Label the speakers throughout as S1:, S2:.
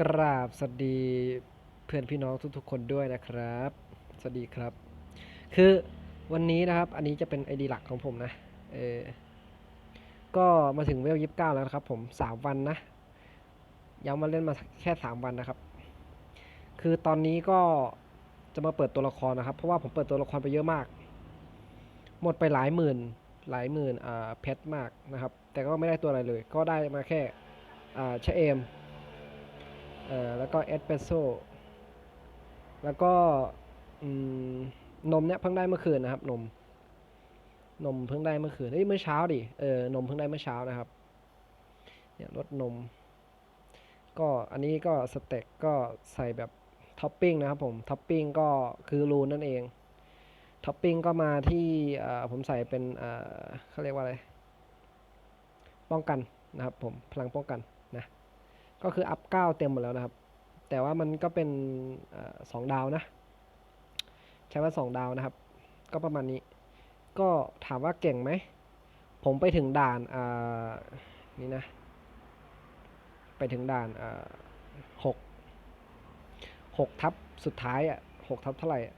S1: กราบสวัสดีเพื่อนพี่น้องทุกๆ คนด้วยนะครับ สวัสดีครับ คือวันนี้นะครับ อันนี้จะเป็นไอดีหลักของผมนะ เออ ก็มาถึงเวลยิบเก้าแล้วนะครับ ผมสามวันนะยังมาเล่นมาแค่สามวันนะครับ คือตอนนี้ก็จะมาเปิดตัวละครนะครับ เพราะว่าผมเปิดตัวละครไปเยอะมาก หมดไปหลายหมื่น หลายหมื่นอ่าเพชรมากนะครับ แต่ก็ไม่ได้ตัวอะไรเลย ก็ได้มาแค่อ่าชะเอม เอ่อแล้วก็เอสเปรสโซ่แล้วก็นมเนี่ยเพิ่งได้เมื่อคืนนะครับ นม นมเพิ่งได้เมื่อคืนเฮ้ยเมื่อเช้าดิเออนมเพิ่งได้เมื่อเช้านะครับเนี่ยรสนม ก็อันนี้ก็สเต็กก็ใส่แบบท็อปปิ้งนะครับผมท็อปปิ้งก็คือรูนนั่นเองท็อปปิ้งก็มาที่เอ่อผมใส่เป็นเอ่อเขาเรียกว่าอะไร ป้องกันนะครับผมพลังป้องกัน ก็คืออัพเก้าเต็มหมดแล้วนะครับ แต่ว่ามันก็เป็นสองดาวนะ ใช้ว่าสองดาวนะครับ ก็ประมาณนี้ ก็ถามว่าเก่งไหม ผมไปถึงด่านนี่นะ ไปถึงด่านหกหกทับสุดท้ายอะหกทับเท่าไหร่อะ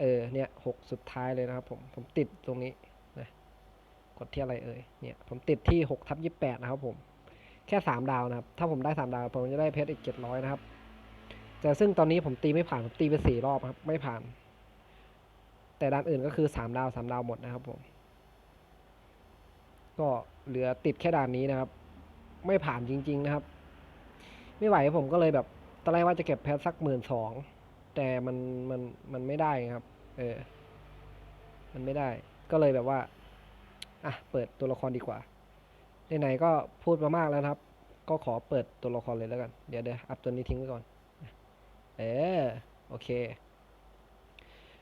S1: เออเนี่ยหกสุดท้ายเลยนะครับผมผมติดตรงนี้นะกดที่อะไรเอ่ยเนี่ยผมติดที่หกทับยี่แปดนะครับผม แค่สามดาวนะครับ ถ้าผมได้สามดาวผมจะได้เพชรอีกเจ็ดร้อยนะครับ แต่ซึ่งตอนนี้ผมตีไม่ผ่านผมตีไปสี่รอบครับ ไม่ผ่าน แต่ด้านอื่นก็คือสามดาวสามดาวหมดนะครับผม ก็เหลือติดแค่ด่านนี้นะครับ ไม่ผ่านจริง ๆนะครับ ไม่ไหวผมก็เลยแบบตอนแรกว่าจะเก็บเพชรสักหมื่นสองแต่มันมันมันไม่ได้ครับ เออ มันไม่ได้ ก็เลยแบบว่า อะ เปิดตัวละครดีกว่า ไหนๆก็พูดมามากแล้วครับ ก็ขอเปิดตัวละครเลยแล้วกัน เดี๋ยวเดี๋ยวอัพตัวนี้ทิ้งไว้ก่อน เออโอเค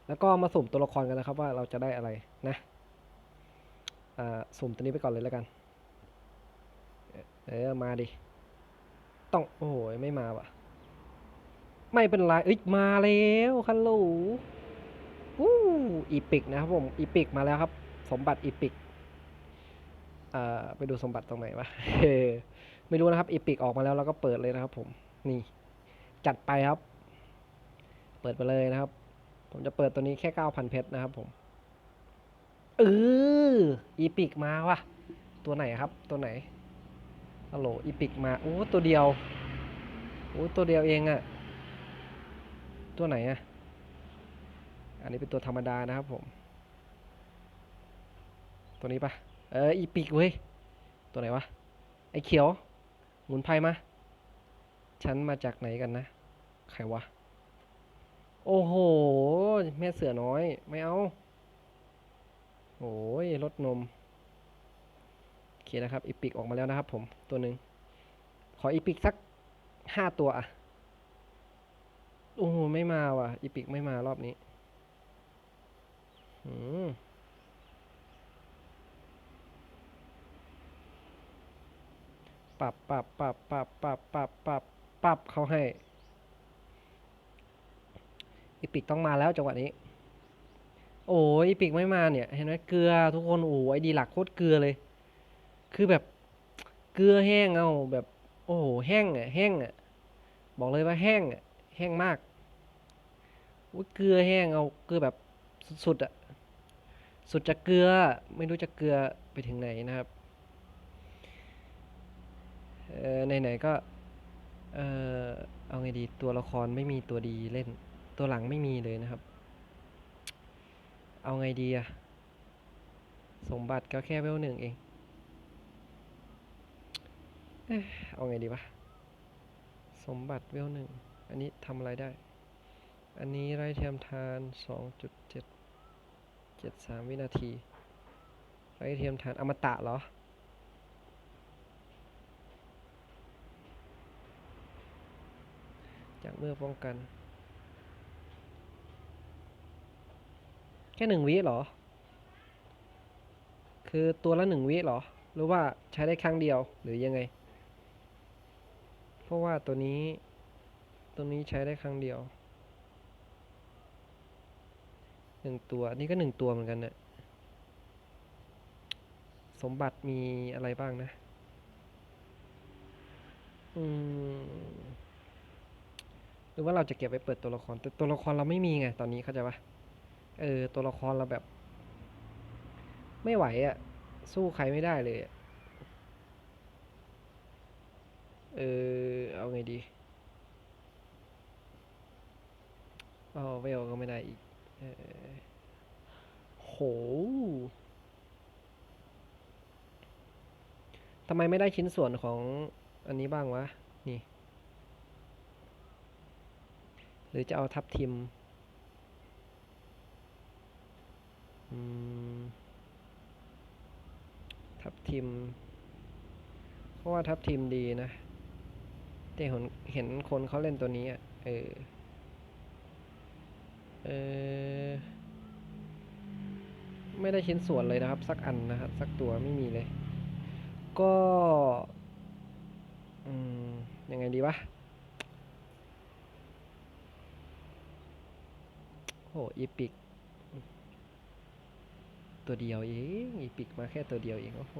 S1: แล้วก็มาสุ่มตัวละครกันนะครับว่าเราจะได้อะไรนะอ่าสุ่มตัวนี้ไปก่อนเลยแล้วกัน เออมาดิ ต้อง โอ้โหไม่มาว่ะ ไม่เป็นไรเอ้ยมาแล้วฮัลโหลวู้อีปิกนะครับผมอีปิกมาแล้วครับ สมบัติอีปิก ไปดูสมบัติตรงไหนวะไม่รู้นะครับอีพิกออกมาแล้วเราก็เปิดเลยนะครับ ผมนี่ จัดไปครับ เปิดไปเลยนะครับ ผมจะเปิดตัวนี้แค่เก้าพันเพชรนะครับ ผมเอออีพิกมาวะตัวไหนครับ ตัวไหนฮัลโหลอีพิกมาโอ้ตัวเดียวโอ้ตัวเดียวเองอะตัวไหนอะอันนี้เป็นตัวธรรมดานะครับผม ตัวนี้ปะ เอออีปิกเว้ย ตัวไหนวะ ไอเขียว หมุนไพ่มา ฉันมาจากไหนกันนะ ใครวะ โอ้โห แม่เสือน้อย ไม่เอา โอ้ยรถนม โอเคนะครับ อีปิกออกมาแล้วนะครับผม ตัวหนึ่ง ขออีปิกสักห้าตัวอะโอ้โห ไม่มาว่ะ อีปิกไม่มารอบนี้ อืม ปรับปรับปรับปรับปรับปรับปรับปรับเขาให้อีปิกต้องมาแล้วจังหวะนี้ โอ้ยอีปิกไม่มาเนี่ย เห็นไหมเกลือทุกคนโอ้ยดีหลักโคตรเกลือเลย คือแบบเกลือแห้งเอาแบบ โอ้โหแห้งอะแห้งอะบอกเลยว่าแห้งอะแห้งมากอุ้ยเกลือแห้งเอาเกลือแบบสุดๆอะสุดจะเกลือไม่รู้จะเกลือไปถึงไหนนะครับ เออไหนๆก็ เออเอาไงดีตัวละครไม่มีตัวดีเล่น ตัวหลังไม่มีเลยนะครับ เอาไงดีอะสมบัติก็แค่เวลหนึ่งเองเอาไงดีวะสมบัติเวลหนึ่งอันนี้ทำอะไรได้ อันนี้ไร้เทียมทานสองจุดเจ็ดเจ็ดสามวินาทีไร้เทียมทานอมตะเหรอ เมื่อป้องกัน แค่หนึ่งวิหรอ คือตัวละหนึ่งวิหรอ หรือว่าใช้ได้ครั้งเดียวหรือยังไง เพราะว่าตัวนี้ ตัวนี้ใช้ได้ครั้งเดียวหนึ่งตัว นี่ก็หนึ่งตัวเหมือนกันเนี่ยสมบัติมีอะไรบ้างนะ อืม หรือว่าเราจะเก็บไปเปิดตัวละคร แต่ตัวละครเราไม่มีไงตอนนี้เข้าใจปะเออตัวละครเราแบบ ไม่ไหวอะ่ะ สู้ใครไม่ได้เลยเออเอาไงดีเอาเวลก็ไม่ได้อีกเออโหทำไมไม่ได้ชิ้นส่วนของอันนี้บ้างวะ นี่ หรือจะเอาทับทิมทับทิม เพราะว่าทับทิมดีนะแต่เห็นเห็นคนเขาเล่นตัวนี้อะ เออ เออ ไม่ได้ชิ้นส่วนเลยนะครับ สักอันนะครับ สักตัวไม่มีเลย ก็ อืม ยังไงดีวะ โอ้อีพิก ตัวเดียวเองอีพิกมาแค่ตัวเดียวเองโอ้โห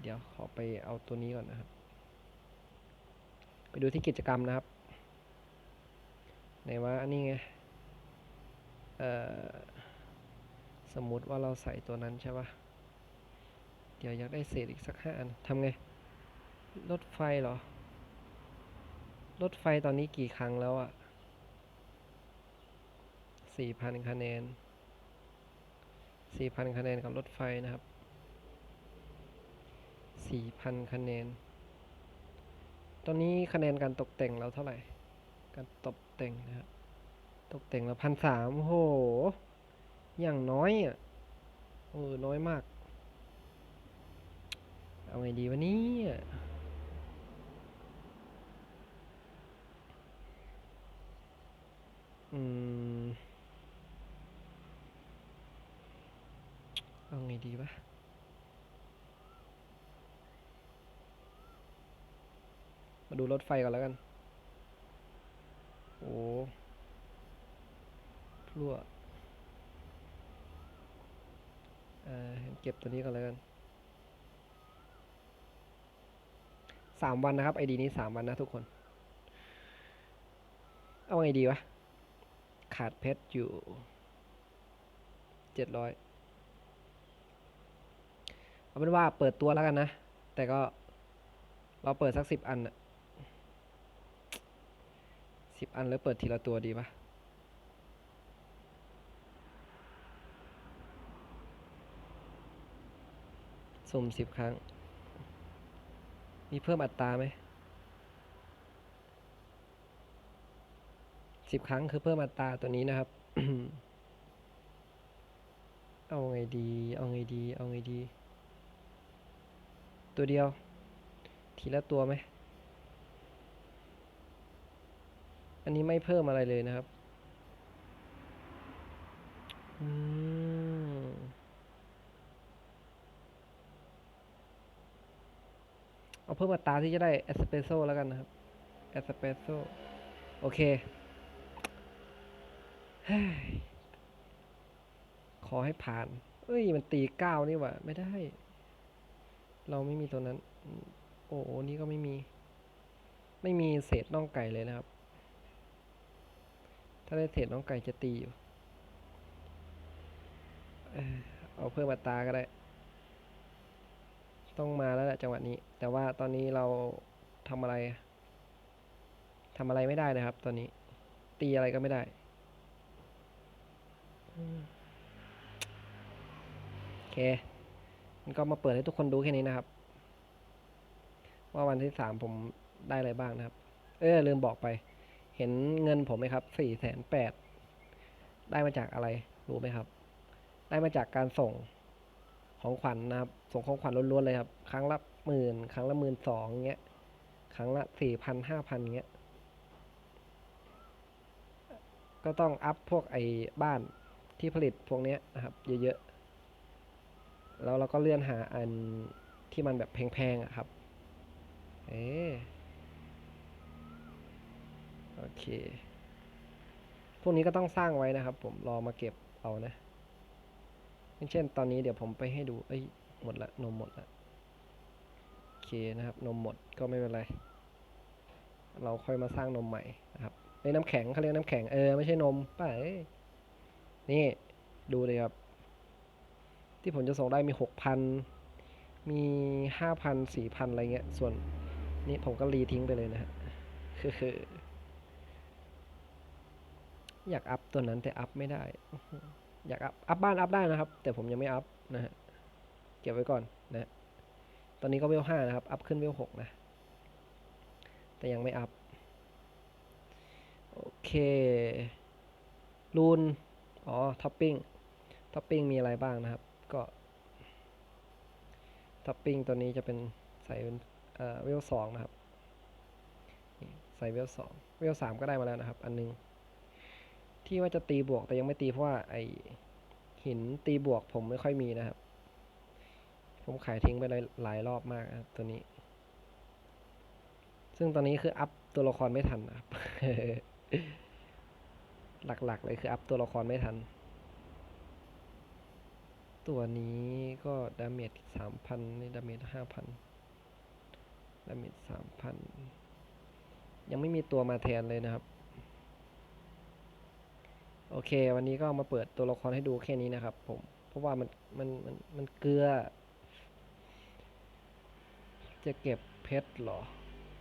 S1: เดี๋ยวขอไปเอาตัวนี้ก่อนนะครับ ไปดูที่กิจกรรมนะครับไหนว่าอันนี้ไงสมมุติว่าเราใส่ตัวนั้นใช่ปะเดี๋ยวอยากได้เศษอีกสักห้าอันทำไง รถไฟเหรอ รถไฟตอนนี้กี่ครั้งแล้วอะ สี่พันคะแนนสี่พันคะแนนกับรถไฟนะครับสี่พันคะแนน ตอนนี้คะแนนการตกแต่งเราเท่าไหร่ การตกแต่งนะครับ ตกแต่งเราพันสามโห อย่างน้อยอะ เออ น้อยมาก เอาไงดีวันนี้อืม เอาไงดีวะมาดูรถไฟก่อนแล้วกัน โอ้พลั่วเอ่อเก็บตัวนี้ก่อนแล้วกันสามวันนะครับไอดีนี้สามวันนะทุกคน เอาไงดีวะ ขาดเพชรอยู่เจ็ดร้อย เอาเป็นว่าเปิดตัวแล้วกันนะ แต่ก็เราเปิดสักสิบอันสิบอันแล้วเปิดทีละตัวดีปะสุ่มสิบครั้ง มีเพิ่มอัตราไหมสิบครั้งคือเพิ่มอัตราตัวนี้นะครับ เอาไงดี เอาไงดี เอาไงดี ตัวเดียว ทีละตัวไหม อันนี้ไม่เพิ่มอะไรเลยนะครับ อืม เอาเพิ่มอัตราที่จะได้เอสเปรสโซ่แล้วกันนะครับเอสเปรสโซ่ โอเค ขอให้ผ่าน เอ้ย มันตีเก้านี่หว่า ไม่ได้ เราไม่มีตัวนั้น โอ้โหนี่ก็ไม่มี ไม่มีเศษน่องไก่เลยนะครับ ถ้าได้เศษน่องไก่จะตีอยู่ เอาเพิ่มอัตาก็ได้ ต้องมาแล้วแหละจังหวะนี้ แต่ว่าตอนนี้เราทำอะไรทำอะไรไม่ได้นะครับ ตอนนี้ ตีอะไรก็ไม่ได้โอเค ก็มาเปิดให้ทุกคนดูแค่นี้นะครับ ว่าวันที่สามผมได้อะไรบ้างนะครับ เออลืมบอกไป เห็นเงินผมไหมครับสี่แสนแปดได้มาจากอะไรรู้ไหมครับ ได้มาจากการส่งของขวัญนะครับ ส่งของขวัญล้วนๆเลยครับ ครั้งละหมื่นครั้งละหมื่นสองเงี้ย ครั้งละสี่พันห้าพันเงี้ย ก็ต้องอัพพวกไอ้บ้านที่ผลิตพวกเนี้ยนะครับ เยอะๆ แล้วเราก็เลื่อนหาอันที่มันแบบแพงๆอะครับ เอโอเค พวกนี้ก็ต้องสร้างไว้นะครับ ผมรอมาเก็บเอานะ เช่นตอนนี้เดี๋ยวผมไปให้ดู เอ้ย หมดละ นมหมดละ โอเคนะครับ นมหมดก็ไม่เป็นไร เราค่อยมาสร้างนมใหม่นะครับไอ้น้ำแข็งเขาเรียกน้ำแข็ง เออ ไม่ใช่นมป่ะเอ้ยนี่ ดูเลยครับ ที่ผมจะส่งได้มีหกพันมีห้าพันสี่พันอะไรเงี้ย ส่วนนี่ผมก็รีทิ้งไปเลยนะฮะคืออยากอัพตัวนั้นแต่อัพไม่ได้ อยากอัพอัพบ้านอัพได้นะครับ แต่ผมยังไม่อัพนะฮะ เก็บไว้ก่อนนะฮะตอนนี้ก็เวลห้านะครับ อัพขึ้นเวลหกนะ แต่ยังไม่อัพ โอเค รูน อ๋อ ท็อปปิ้ง ท็อปปิ้งมีอะไรบ้างนะครับ ก็ท็อปปิ้งตัวนี้จะเป็นใส่เป็นเอ่อเวลสองนะครับ ใส่เวลสองเวลสามก็ได้มาแล้วนะครับ อันนึง ที่ว่าจะตีบวกแต่ยังไม่ตีเพราะว่าไอหินตีบวกผมไม่ค่อยมีนะครับ ผมขายทิ้งไปหลายหลายรอบมากนะครับตัวนี้ ซึ่งตอนนี้คืออัพตัวละครไม่ทันนะครับ หลักๆเลยคืออัพตัวละครไม่ทัน ตัวนี้ก็ดาเมจสามพันนี่ดาเมจห้าพันดาเมจสามพันยังไม่มีตัวมาแทนเลยนะครับ โอเค วันนี้ก็ามาเปิดตัวละครให้ดูแค่นี้นะครับผม เพราะว่ามันมันมันมันเกลือ จะเก็บเพชรหรอ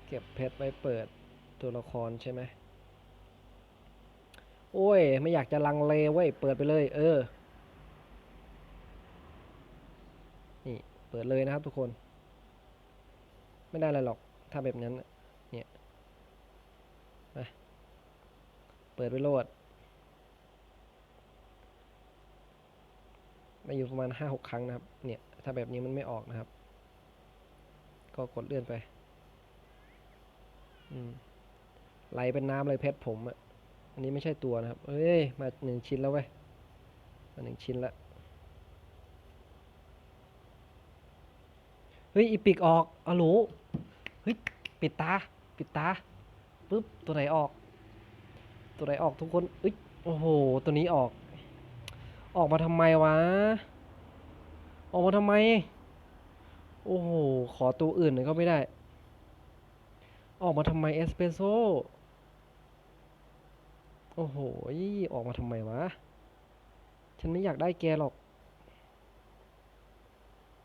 S1: เก็บเพชรไว้เปิดตัวละครใช่ไหมโอ้ย ไม่อยากจะลังเลเว้ย เปิดไปเลย เออ นี่ เปิดเลยนะครับทุกคน ไม่ได้อะไรหรอกถ้าแบบนั้นเนี่ยมาเปิดไปโหลดมาอยู่ประมาณห้าหกครั้งนะครับ เนี่ย ถ้าแบบนี้มันไม่ออกนะครับ ก็กดเลื่อนไป อืม ไหลเป็นน้ำเลยเพชรผมอะอันนี้ไม่ใช่ตัวนะครับ เอ้ย มาหนึ่งชิ้นแล้วเว้ย มาหนึ่งชิ้นละ ฮ้ยอีปิกออกอะโหลเฮ้ยปิดตา ปิดตาปึ๊บตัวไหนออก ตัวไหนออกทุกคนเอ้ยโอ้โหตัวนี้ออก ออกมาทำไมวะ ออกมาทำไม โอ้โหขอตัวอื่นหน่อยก็ไม่ได้ ออกมาทำไมเอสเปรสโซ่โอ้โหออกมาทำไมวะ ฉันไม่อยากได้แกหรอก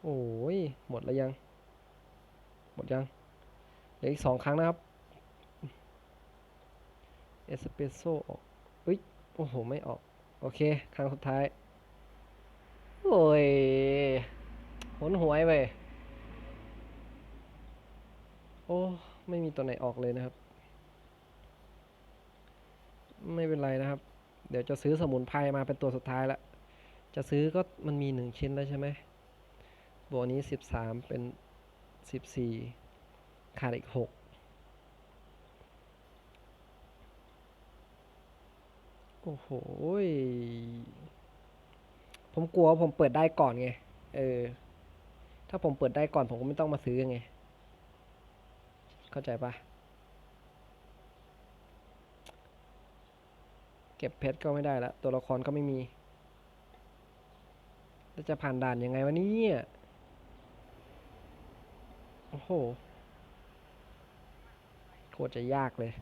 S1: โอ้ย หมดแล้วยัง หมดยังเหลืออีกสองครั้งนะครับเอสเปรสโซ่ออกเอ้ยโอ้โห ไม่ออก โอเค ครั้งสุดท้าย โอ้ยหนหวยไปโอ้ ไม่มีตัวไหนออกเลยนะครับ ไม่เป็นไรนะครับ เดี๋ยวจะซื้อสมุนไพรมาเป็นตัวสุดท้ายละ จะซื้อก็มันมีหนึ่งชิ้นแล้วใช่ไหมบวกนี้สิบสามเป็น สิบสี่ขาดอีกหกโอ้โห ผมกลัวว่าผมเปิดได้ก่อนไง เออ ถ้าผมเปิดได้ก่อนผมก็ไม่ต้องมาซื้อไง เข้าใจปะเก็บเพชรก็ไม่ได้ละ ตัวละครก็ไม่มี แล้วจะผ่านด่านยังไงวะเนี่ย โอ้โห โคตรจะยากเลย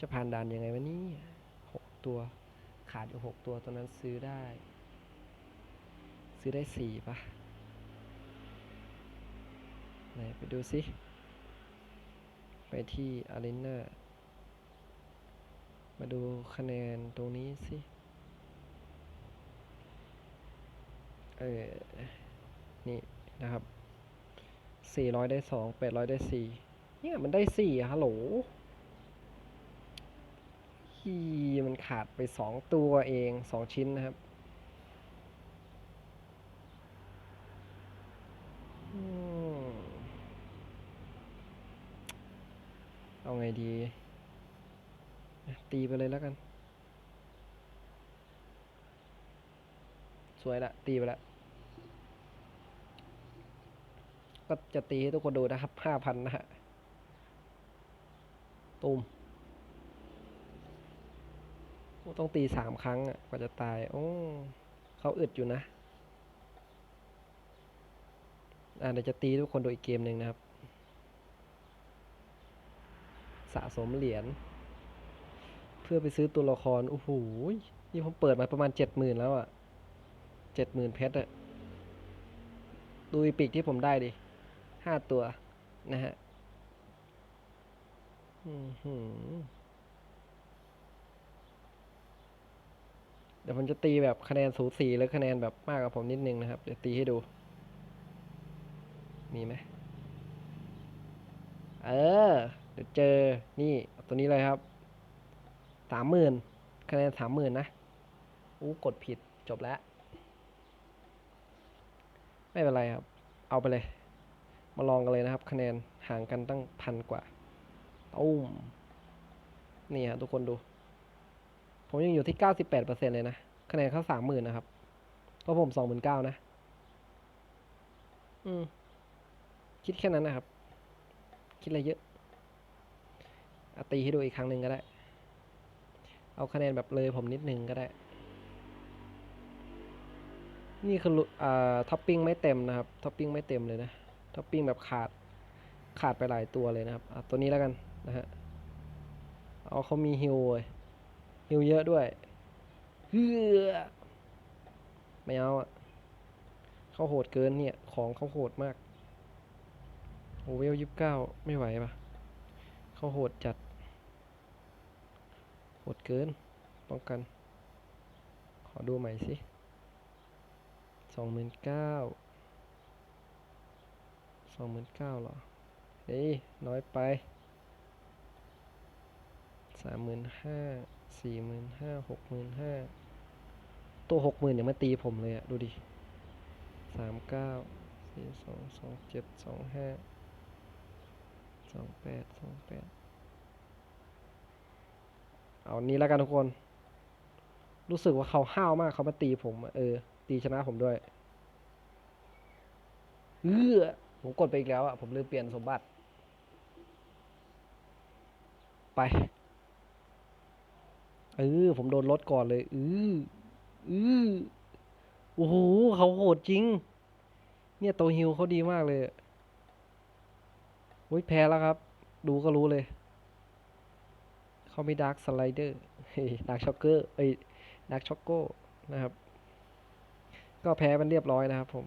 S1: จะผ่านด่านยังไงวะนี่หกตัว ขาดอยู่หกตัวตอนนั้นซื้อได้ ซื้อได้สี่ปะไหนไปดูสิ ไปที่ Arena มาดูคะแนนตรงนี้สิ เออ นี่นะครับ 400 ได้ 2 800 ได้ 4 เนี่ยมันได้ 4ฮัลโหลฮีมันขาดไป 2 ตัวเอง 2 ชิ้นนะครับเอาไงดี ตีไปเลยแล้วกัน สวยละ ตีไปละ ก็จะตีให้ทุกคนดูนะครับห้าพันนะฮะตูมโอ้ต้องตีสามครั้งอะกว่าจะตาย โอ้เขาอึดอยู่นะ อ่าเดี๋ยวจะตีทุกคนดยอีกเกมหนึ่งนะครับ สะสมเหรียญเพื่อไปซื้อตัวละคร โอ้โหนี่ผมเปิดมาประมาณเจ็ดหมื่นแล้วอะเจ็ดหมื่นเพชรอะ ดูอีปิกที่ผมได้ดิ ห้าตัวนะฮะเดี๋ยวผมจะตีแบบคะแนนสูสีหรือคะแนนแบบมากกว่าผมนิดนึงนะครับ เดี๋ยวตีให้ดู มีไหมเออ เดี๋ยวเจอ นี่ตัวนี้เลยครับ สามหมื่นคะแนนสามหมื่นนะ อู้กดผิดจบแล้ว ไม่เป็นไรครับ เอาไปเลย มาลองกันเลยนะครับ คะแนนห่างกันตั้งพันกว่าตุ้มนี่ฮะทุกคนดู ผมยังอยู่ที่เก้าสิบแปดเปอร์เซ็นเลยนะคะแนนเขาสามหมื่นนะครับเพราะผมสองหมื่นเก้านะ อืม คิดแค่นั้นนะครับ คิดอะไรเยอะอะตีให้ดูอีกครั้งหนึ่งก็ได้ เอาคะแนนแบบเลยผมนิดนึงก็ได้ นี่คืออ่าท็อปปิ้งไม่เต็มนะครับ ท็อปปิ้งไม่เต็มเลยนะ ท็อปปิ้งแบบขาดขาดไปหลายตัวเลยนะครับตัวนี้แล้วกันนะฮะเอาเขามีฮิวเว้ยฮิวเยอะด้วยเฮือไม่เอาอะเขาโหดเกินเนี่ยของเขาโหดมากโอเวลยี่สิบเก้าไม่ไหวปะเขาโหดจัด โหดเกิน ป้องกัน ขอดูใหม่สิสองหมื่นเก้า สองหมื่นเก้าหรอ เฮ้ย น้อยไปสามหมื่นห้าสี่หมื่นห้าหกหมื่นห้าตัวหกหมื่นยังมาตีผมเลยอะดูดิสามเก้าสี่สองสองเจ็ดสองห้าสองแปดสองแปดเอานี้แล้วกันทุกคน รู้สึกว่าเขาห้าวมากเขามาตีผม เออ ตีชนะผมด้วย เออ ผมกดไปอีกแล้วอะผมลืมเปลี่ยนสมบัติ ไปเออผมโดนลดก่อนเลยอืออือโอ้โหเขาโหดจริง เนี่ยตัวฮิวเขาดีมากเลยอะอุ้ยแพ้แล้วครับ ดูก็รู้เลยเขามีดาร์คสไลเดอร์ดาร์คช็อกเกอร์เอ้ยดาร์คช็อกโก้นะครับ ก็แพ้มันเรียบร้อยนะครับผม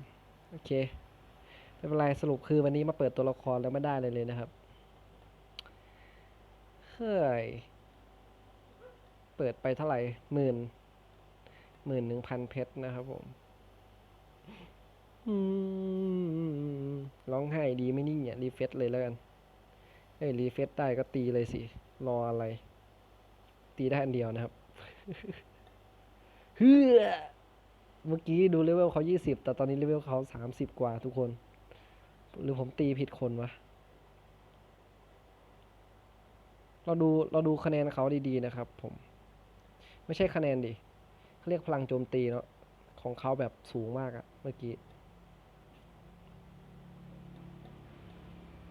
S1: โอเค ไม่เป็นไรสรุปคือวันนี้มาเปิดตัวละครแล้วไม่ได้เลยเลยนะครับ เฮ้ย เปิดไปเท่าไหร่หมื่นหมื่นหนึ่งพันเพชรนะครับผมร้องไห้ดีไม่นี่งเนี่ยรีเฟซเลยแล้วกันเอ้ยรีเฟซได้ก็ตีเลยสิ รออะไร ตีได้อันเดียวนะครับเฮ้อเมื่อกี้ดูเลเวลเขายี่สิบแต่ตอนนี้เลเวลเขาสามสิบกว่าทุกคน หรือผมตีผิดคนวะ เราดูเราดูคะแนนเขาดีๆนะครับ ผม ไม่ใช่คะแนนดิเขาเรียกพลังโจมตีเนาะของเขาแบบสูงมากอะเมื่อกี้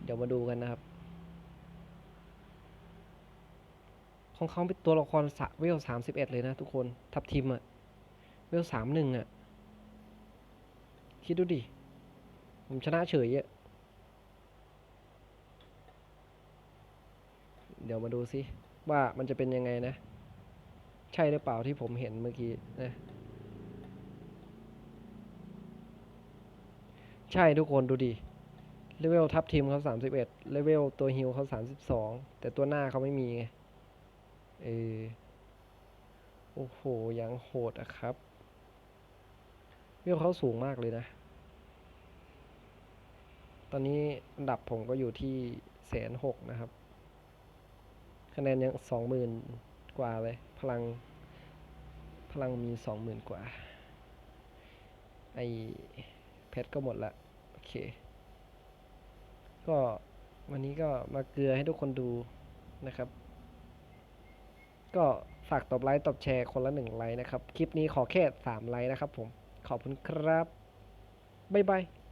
S1: เดี๋ยวมาดูกันนะครับ ของเขาเป็นตัวละครสะเวลสามสิบเอ็ดเลยนะทุกคน ทับทิมอะเวลสามหนึ่งอะคิดดูดิ ผมชนะเฉยอะ เดี๋ยวมาดูสิว่ามันจะเป็นยังไงนะ ใช่หรือเปล่าที่ผมเห็นเมื่อกี้นะใช่ทุกคนดูดิเลเวลทับทีมเขาสามสิบเอ็ดเลเวลตัวฮิลเขาสามสิบสองแต่ตัวหน้าเขาไม่มีไงเออโอ้โหยังโหดอะครับเวลเขาสูงมากเลยนะ ตอนนี้อันดับผมก็อยู่ที่แสนหกนะครับ คะแนนยังสองหมื่นกว่าเลย พลัง พลังมีสองหมื่นกว่า ไอเพชรก็หมดละ โอเค ก็วันนี้ก็มาเกลือให้ทุกคนดูนะครับ ก็ฝากตบไลค์ตบแชร์คนละหนึ่งไลค์นะครับ คลิปนี้ขอแค่สามไลค์นะครับผม ขอบคุณครับ บ๊ายบาย